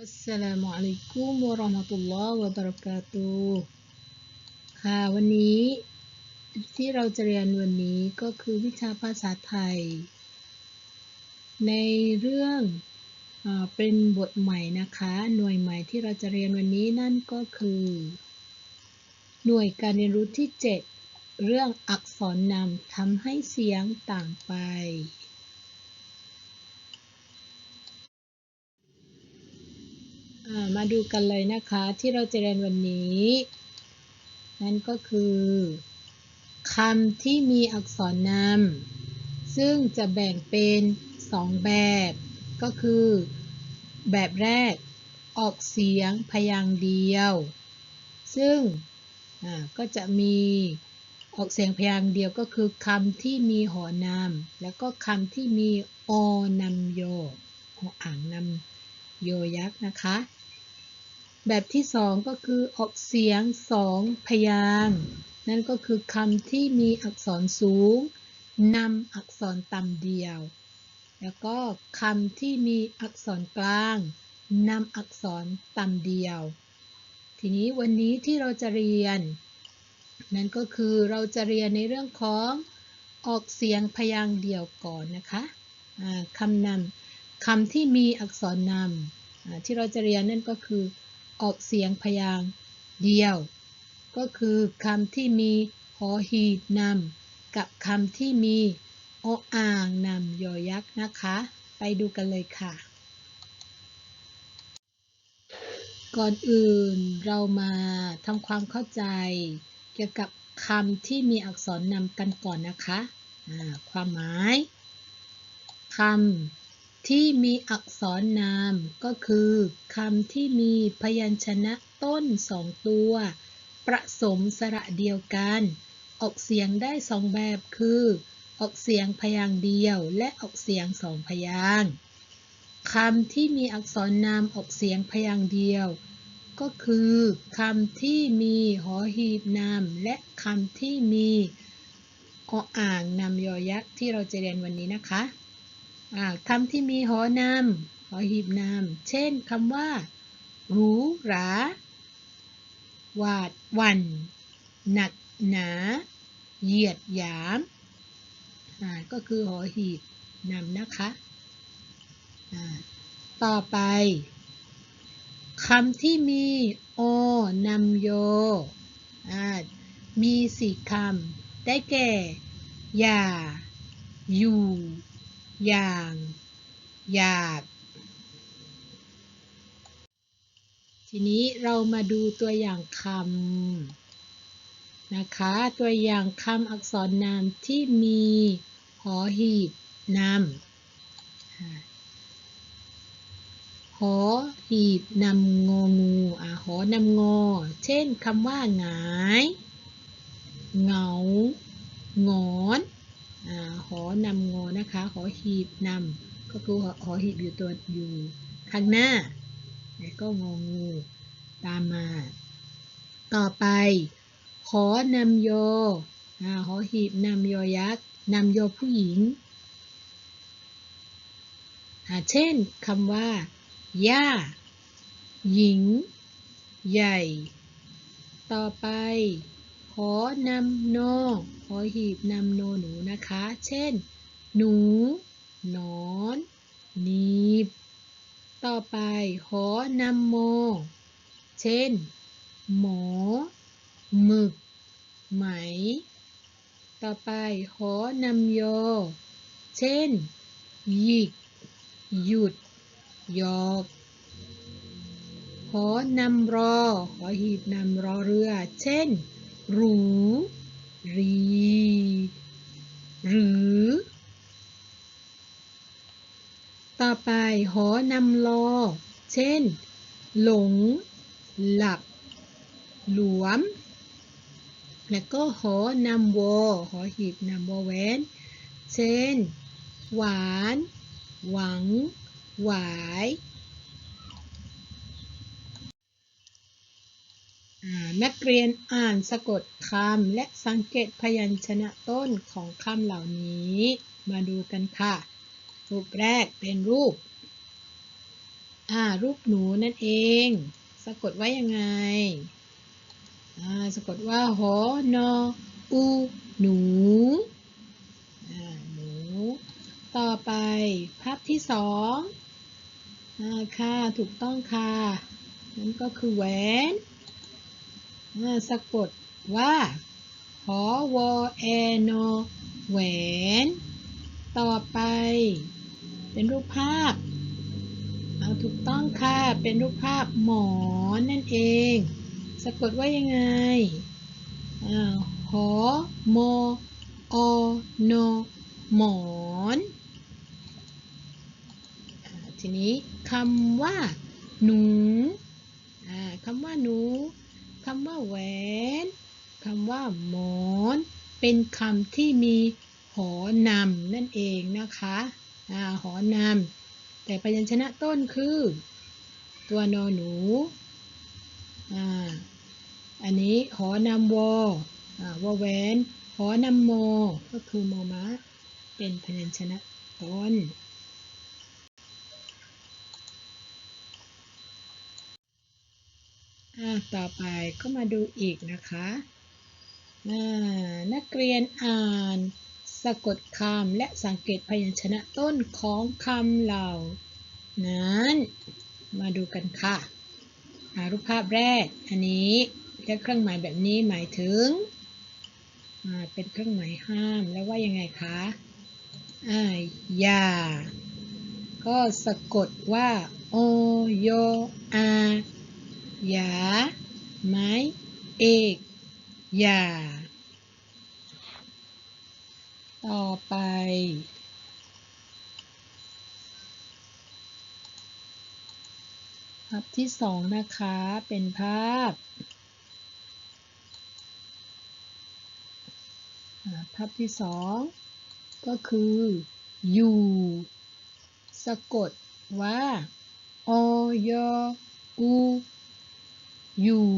อัสสลามุอะลัยกุมวะเราะห์มะตุลลอฮ์วะบะเราะกาตุค่ะ วันนี้ที่เราจะเรียนวันนี้ก็คือวิชาภาษาไทย ในเรื่องอเป็นบทใหม่นะคะ หน่วยใหม่ที่เราจะเรียนวันนี้นั่นก็คือ หน่วยการเรียนรู้ที่ 7 เรื่องอักษรนำทำให้เสียงต่างไป อ่า มาดูกันเลยนะคะที่เราจะเรียนวันนี้ นั่นก็คือคำที่มีอักษรนำซึ่งจะแบ่งเป็นสองแบบ ก็คือ แบบแรกออกเสียงพยางค์เดียว ซึ่งก็จะมีออกเสียงพยางค์เดียวก็คือคำที่มีหอนำแล้วก็คำที่มีอนำโยหออ่างนำโยยักษ์นะคะ แบบที่สองก็คือออกเสียงสองพยางนั่นก็คือคำที่มีอักษรสูงนำอักษรต่ำเดียว แล้วก็คำที่มีอักษรกลางนำอักษรต่ำเดียว ทีนี้วันนี้ที่เราจะเรียน นั่นก็คือเราจะเรียนในเรื่องของออกเสียงพยางค์เดียวก่อนนะคะอ่าคำนำคำที่มีอักษรนำที่เราจะเรียนนั่นก็คือ ออกเสียงพยางค์เดียว ก็คือคำที่มีหอหีบนำกับคำที่มีออ่างนำยอยักษ์นะคะ ไปดูกันเลยค่ะ ก่อนอื่นเรามาทำความเข้าใจ เกี่ยวกับคำที่มีอักษรนำกันก่อนนะคะ ความหมายคำ ที่มีอักษรนามก็คือคำที่มีพยัญชนะต้นสองตัว ประสมสระเดียวกัน ออกเสียงได้สองแบบคือ ออกเสียงพยางค์เดียวและออกเสียงสองพยางค์คำที่มีอักษรนามออกเสียงพยางค์เดียว ก็คือคำที่มีหอหีบนามและคำที่มีออ่างนำยอยักษ์ที่เราจะเรียนวันนี้นะคะ คำที่มีหอนำหอหีบนำเช่นคำว่า หรูหรา หวาดวันหนักหนา เหยียดหยามก็คือหอหีบนำนะคะต่อไปคำที่มีอนำโย มีสี่คำ ได้แก่ อย่า อยู่ อย่าง อยาก ทีนี้เรามาดูตัวอย่างคำนะคะ ตัวอย่างคำอักษรนามที่มีหอหีบนำหอหีบนำงองูอ่าหอนำงอ เช่นคำว่าหงาย เหงา งอน อ่าหอนำงอนะคะ หอหีบนำก็คือหอหอหีบอยู่ตัวอยู่ข้างหน้า แล้วก็งองูตามมา ต่อไปหอนำโยอหอหีบนำยอยักษ์นำโยผู้หญิงอาเช่นคำว่าย่าหญิง ใหญ่ ต่อไป หอนำโนหอหีบนำโนหนูนะคะ เช่น หนู นอน นีบ ต่อไปหอนำโม เช่น หมอ หมึก ไหม ต่อไปหอนำโย เช่น หยิก หยุดหยอกหอนำรอ หอหีบนำรอเรือ เช่น รูรี หรือ ต่อไปหอนำลอ เช่น หลง หลับ หลวม และก็หอนำวอ หอหีบนำวอแหวนเช่น หวาน หวัง หวาย อ่า นักเรียนอ่านสะกดคำและสังเกตพยัญชนะต้นของคำเหล่านี้ มาดูกันค่ะ รูปแรกเป็นรูป อ่า รูปหนูนั่นเอง สะกดว่ายังไง อ่า สะกดว่าหอนออู หนู อ่า หนู ต่อไป ภาพที่สองอ่า ค่ะ ถูกต้องค่ะ นั่นก็คือแหวน สะกดว่าหอวอแอนอแหวน ต่อไป เป็นรูปภาพ เอาถูกต้องค่ะ เป็นรูปภาพหมอนนั่นเอง สะกดว่ายังไงอ่าหอมออนหมอนทีนี้คำว่า หนูคำว่าหนู คำว่าแหวนคำว่าหมอน เป็นคำที่มีหอนำนั่นเองนะคะอ่าหอนำแต่พยัญชนะต้นคือ ตัวนอหนูอ่าอันนี้หอนำวออ่าวอแหวนหอนำโม ก็คือโมมะ เป็นพยัญชนะต้น อ่า ต่อไปก็มาดูอีกนะคะนักเรียนอ่านสะกดคำและสังเกตพยัญชนะต้นของคำเหล่า นั้น มาดูกันค่ะอ่ารูปภาพแรก อันนี้เรียกเครื่องหมายแบบนี้หมายถึง เป็นเครื่องหมายห้ามแล้วว่ายังไงคะอย่า ก็สะกดว่า โอโยอา อย่าไม้เอกอย่าต่อไป ภาพที่สองนะคะเป็นภาพ ภาพที่สองก็คืออยู่สะกดว่าออยอู อยู่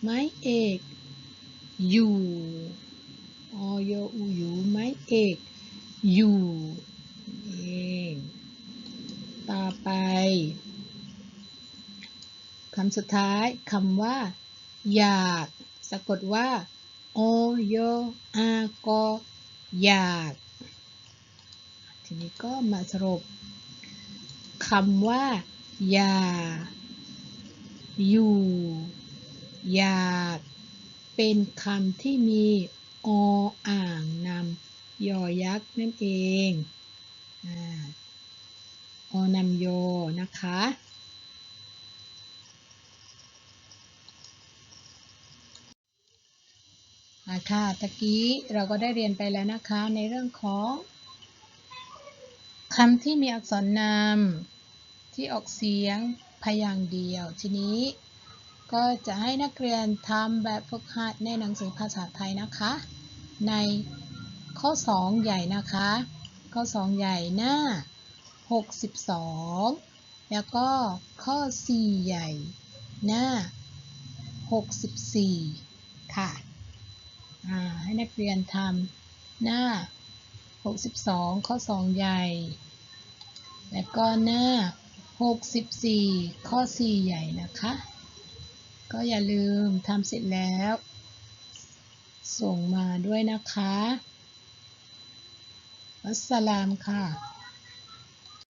ไม้เอก อยู่ออยอูอยู่ไม้เอก อยู่เองต่อไปคำสุดท้ายคำว่า อยาก สะกดว่าโอโยอากออยาก ทีนี้ก็มาสรุปคำว่า อยาก อยู่ อยาก เป็นคำที่มีออ่างนำยอยักษ์นั่นเองออนำโยนะคะอ่าค่ะ ตะกี้เราก็ได้เรียนไปแล้วนะคะ ในเรื่องของคำที่มีอักษรนำที่ออกเสียง พยางค์เดียว ทีนี้ก็จะให้นักเรียนทำแบบฝึกหัดในหนังสือภาษาไทยนะคะ ในข้อ 2 ใหญ่นะคะ ข้อ 2 ใหญ่หน้า 62 แล้วก็ข้อ 4 ใหญ่หน้า 64 ค่ะอ่าให้นักเรียนทำหน้า 62 ข้อ 2 ใหญ่ และก็หน้า 64 ข้อ 4 ใหญ่นะคะ ก็อย่าลืมทำเสร็จแล้ว ส่งมาด้วยนะคะวัสสลามค่ะ